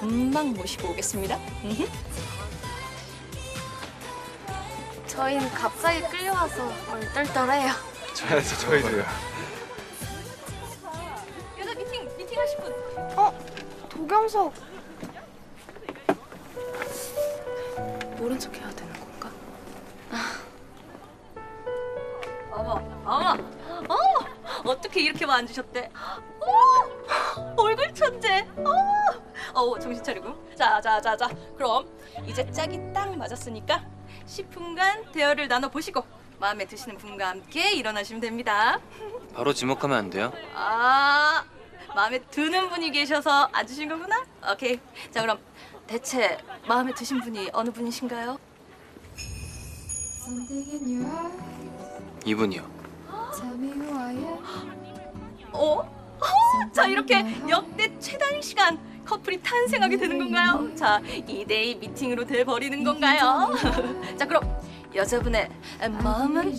금방 모시고 오겠습니다. 저희는 갑자기 끌려와서 얼떨떨해요. 저희, 저희도요. 여자 미팅, 미팅 하실 분. 어? 도겸석. 모른 척 해야 되는 건가? 아. 어머, 어머, 어 어떻게 이렇게 만주셨대? 어! 얼굴 천재! 어! 어우 정신 차리고 자자자자 그럼 이제 짝이 딱 맞았으니까 10분간 대화를 나눠보시고 마음에 드시는 분과 함께 일어나시면 됩니다 바로 지목하면 안 돼요? 아 마음에 드는 분이 계셔서 앉으신 거구나? 오케이 자 그럼 대체 마음에 드신 분이 어느 분이신가요? 이분이요 어? 어? 자 이렇게 역대 최단 시간 커플이 탄생하게 되는 건가요? 자, 2대2 미팅으로 돼버리는 건가요? 자, 그럼 여자분의 마음은?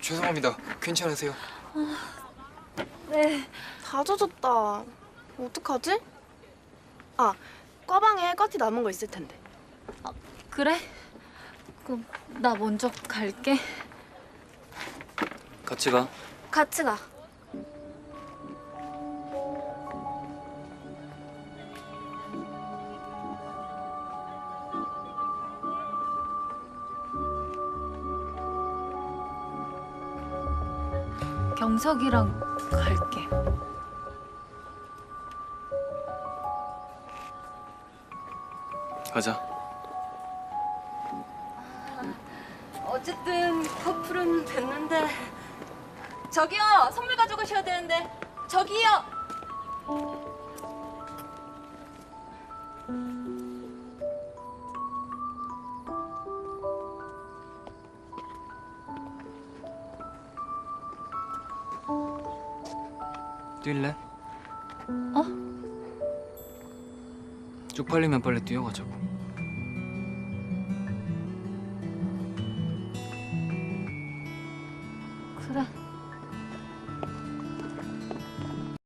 죄송합니다. 괜찮으세요? 아, 네. 다 젖었다. 어떡하지? 아, 꽈방에 꽈티 남은 거 있을 텐데. 그래? 그럼 나 먼저 갈게. 같이 가. 같이 가. 경석이랑 갈게. 가자. 어쨌든 커플은 됐는데 저기요 선물 가져가셔야 되는데 저기요 뛸래? 어? 쪽팔리면 빨리 뛰어가자고. 그래.